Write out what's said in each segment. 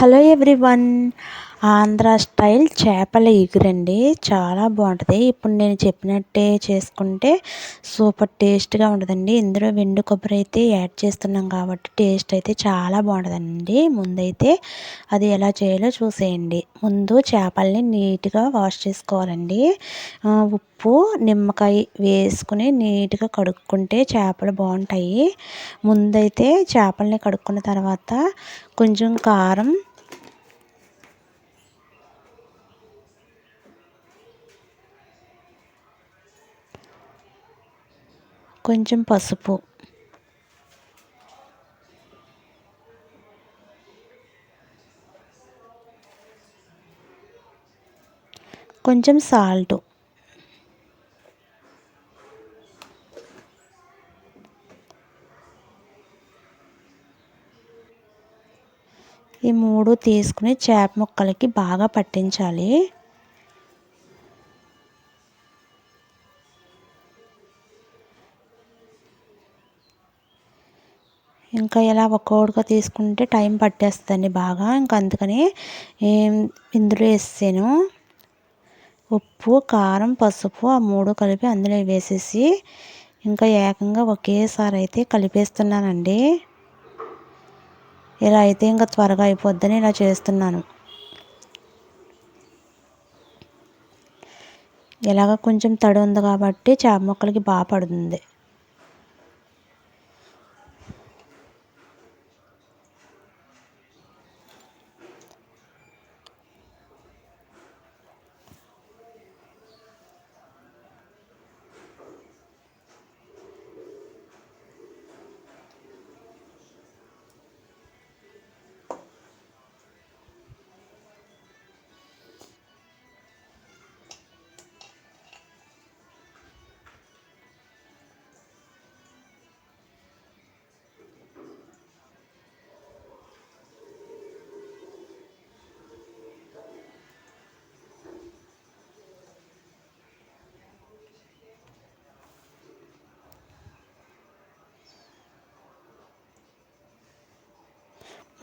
Hello everyone. Andhra style చేపల ఎగురండి. చాలా బాగుంటుంది. ఇప్పుడు నేను చెప్పినట్టే చేసుకుంటే సూపర్ టేస్ట్గా ఉంటుందండి. ఇందులో వెండు కొబ్బరి అయితే యాడ్ చేస్తున్నాం కాబట్టి టేస్ట్ అయితే చాలా బాగుంటుందండి. ముందైతే అది ఎలా చేయాలో చూసేయండి. ముందు చేపల్ని నీట్గా వాష్ చేసుకోవాలండి. ఉప్పు నిమ్మకాయ వేసుకుని నీట్గా కడుక్కుంటే చేపలు బాగుంటాయి. ముందైతే చేపల్ని కడుక్కున్న తర్వాత కొంచెం కారం కొంచెం పసుపు. కొంచెం సాల్ట్ ఈ మూడు తీసుకుని చేప ముక్కలకి బాగా పట్టించాలి. ఇంకా ఇలా ఒక్కొక్కటిగా తీసుకుంటే టైం పట్టేస్తుందండి బాగా. ఇంకా అందుకని ఇందులో వేసాను ఉప్పు కారం పసుపు ఆ మూడు కలిపి అందులో వేసేసి ఇంకా ఏకంగా ఒకేసారి అయితే కలిపేస్తున్నానండి. ఇలా అయితే ఇంకా త్వరగా అయిపోద్దని ఇలా చేస్తున్నాను. ఇలాగ కొంచెం తడి ఉంది కాబట్టి చేప మొక్కలకి బాగా పడుతుంది.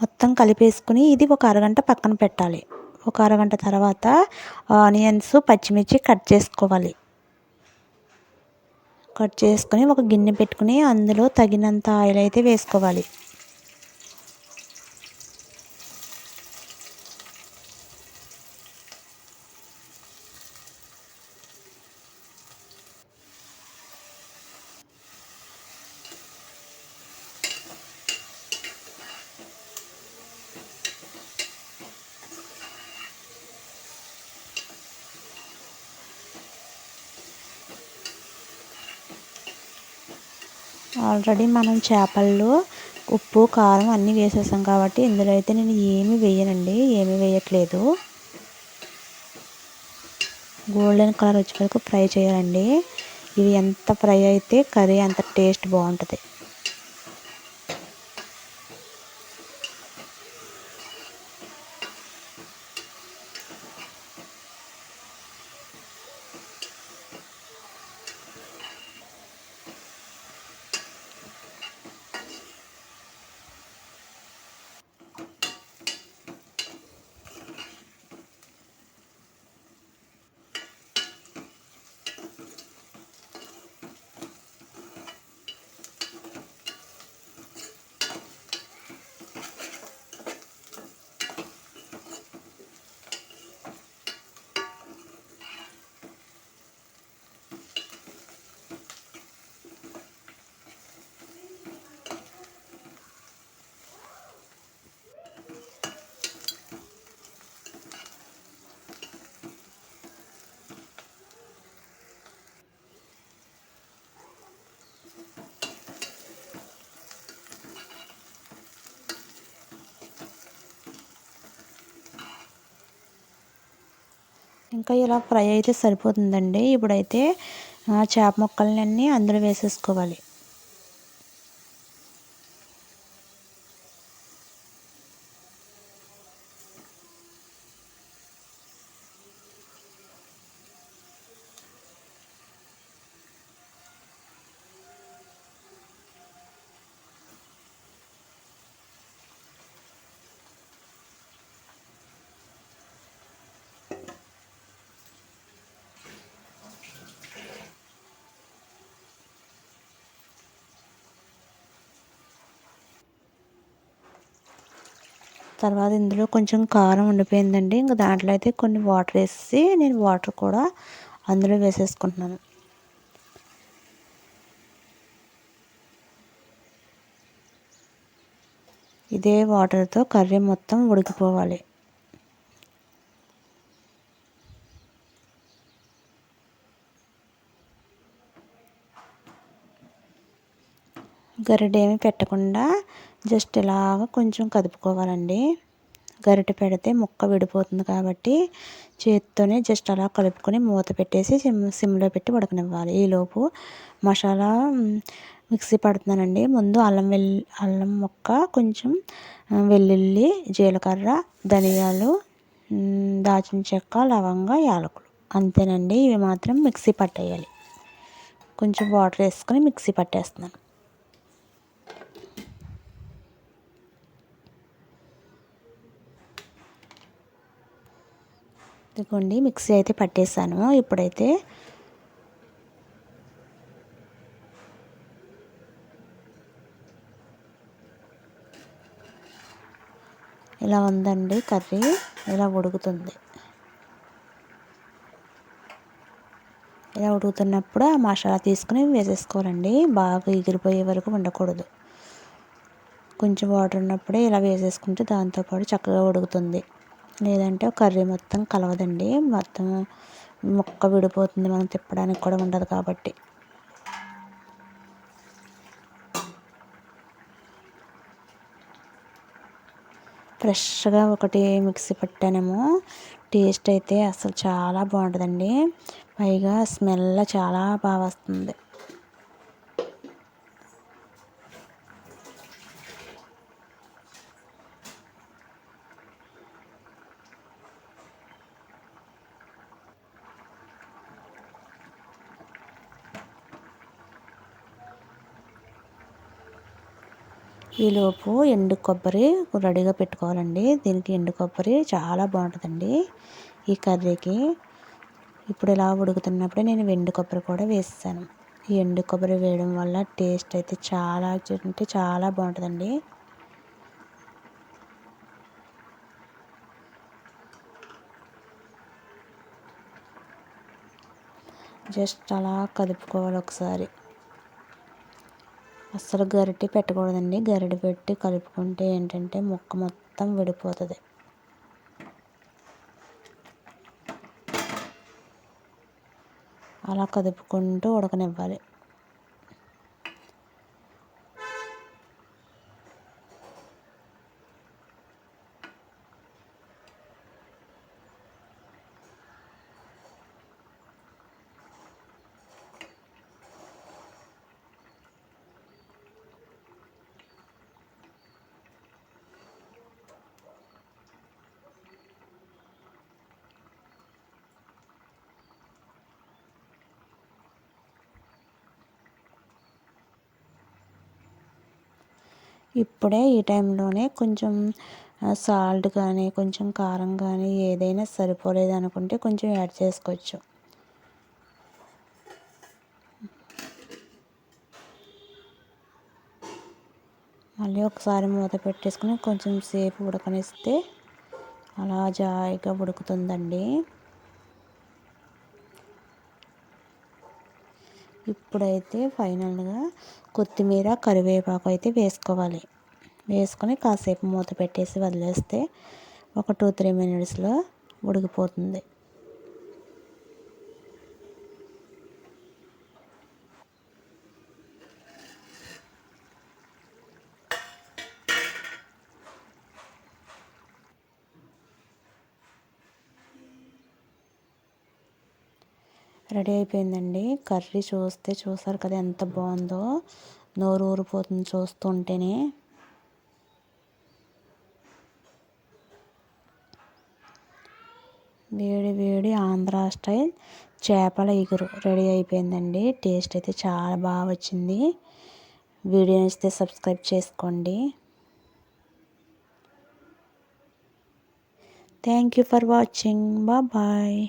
మొత్తం కలిపేసుకుని ఇది ఒక అరగంట పక్కన పెట్టాలి. ఒక అరగంట తర్వాత ఆనియన్స్ పచ్చిమిర్చి కట్ చేసుకోవాలి. కట్ చేసుకొని ఒక గిన్నె పెట్టుకుని అందులో తగినంత ఆయిల్ అయితే వేసుకోవాలి. ఆల్రెడీ మనం చేపల్లో ఉప్పు కారం అన్నీ వేసేసాం కాబట్టి ఇందులో అయితే నేను ఏమీ వేయనండి. ఏమీ వేయట్లేదు. గోల్డెన్ కలర్ వచ్చే వరకు ఫ్రై చేయాలండి. ఇవి ఎంత ఫ్రై అయితే కర్రీ అంత టేస్ట్ బాగుంటుంది. ఇంకా ఇలా ఫ్రై అయితే సరిపోతుందండి. ఇప్పుడైతే చేప ముక్కలన్నీ అందులో వేసేసుకోవాలి. తర్వాత ఇందులో కొంచెం కారం ఉండిపోయిందండి. ఇంకా దాంట్లో అయితే కొన్ని వాటర్ వేసి నేను వాటర్ కూడా అందులో వేసేసుకుంటున్నాను. ఇదే వాటర్తో కర్రీ మొత్తం ఉడికిపోవాలి. గరిటేమి పెట్టకుండా జస్ట్ ఇలాగ కొంచెం కదుపుకోవాలండి. గరిట పెడితే ముక్క విడిపోతుంది కాబట్టి చేతితోనే జస్ట్ అలా కలుపుకొని మూత పెట్టేసి సిమ్ సిమ్లో పెట్టి ఉడకనివ్వాలి. ఈలోపు మసాలా మిక్సీ పడుతున్నానండి. ముందు అల్లం వెల్లి అల్లం ముక్క కొంచెం వెల్లుల్లి జీలకర్ర ధనియాలు దాచిన చెక్క లవంగ యాలకులు. అంతేనండి. ఇవి మాత్రం మిక్సీ పట్టేయాలి. కొంచెం వాటర్ వేసుకొని మిక్సీ పట్టేస్తున్నాను. ఇదిగోండి మిక్సీ అయితే పట్టేసాను. ఇప్పుడైతే ఇలా ఉందండి కర్రీ. ఇలా ఉడుకుతుంది. ఇలా ఉడుకుతున్నప్పుడు ఆ మసాలా తీసుకుని వేసేసుకోవాలండి. బాగా ఎగిరిపోయే వరకు ఉండకూడదు కొంచెం వాటర్ ఉన్నప్పుడే ఇలా వేసేసుకుంటే దాంతోపాటు చక్కగా ఉడుకుతుంది. లేదంటే కర్రీ మొత్తం కలవదండి. మొత్తం ముక్క విడిపోతుంది మనం తిప్పడానికి కూడా ఉండదు కాబట్టి. ఫ్రెష్గా ఒకటి మిక్సీ పట్టానేమో. టేస్ట్ అయితే అసలు చాలా బాగుంటుందండి. పైగా స్మెల్ చాలా బాగా వస్తుంది. ఈలోపు ఎండు కొబ్బరి రెడీగా పెట్టుకోవాలండి. దీనికి ఎండు కొబ్బరి చాలా బాగుంటుందండి. ఈ కర్రీకి ఇప్పుడు ఇలా ఉడుకుతున్నప్పుడే నేను ఎండు కొబ్బరి కూడా వేసాను ఈ ఎండు కొబ్బరి వేయడం వల్ల టేస్ట్ అయితే చాలా అంటే చాలా బాగుంటుందండి. జస్ట్ అలా కలుపుకోవాలి ఒకసారి. అస్సలు గరిటె పెట్టకూడదండి. గరిటె పెట్టి కలుపుకుంటే ఏంటంటే ముక్క మొత్తం విడిపోతుంది. అలా కదుపుకుంటూ ఉడకనివ్వాలి. ఇప్పుడే ఈ టైంలోనే కొంచెం సాల్ట్ కానీ కొంచెం కారం కానీ ఏదైనా సరిపోలేదు అనుకుంటే కొంచెం యాడ్ చేసుకోవచ్చు. మళ్ళీ ఒకసారి మూత పెట్టేసుకుని కొంచెం సేపు ఉడకనిస్తే అలా జాయిగా ఉడుకుతుందండి. ఇప్పుడైతే ఫైనల్గా కొత్తిమీర కరివేపాకు అయితే వేసుకోవాలి. వేసుకొని కాసేపు మూత పెట్టేసి వదిలేస్తే ఒక టూ త్రీ మినిట్స్లో ఉడికిపోతుంది. రెడీ అయిపోయిందండి. కర్రీ చూస్తే చూసారు కదా ఎంత బాగుందో. నోరు ఊరిపోతుంది చూస్తుంటేనే. వేడి వేడి ఆంధ్ర స్టైల్ చేపల ఇగురు రెడీ అయిపోయిందండి. టేస్ట్ అయితే చాలా బాగా వచ్చింది. వీడియో నచ్చితే సబ్స్క్రైబ్ చేసుకోండి. Thank you for watching. Bye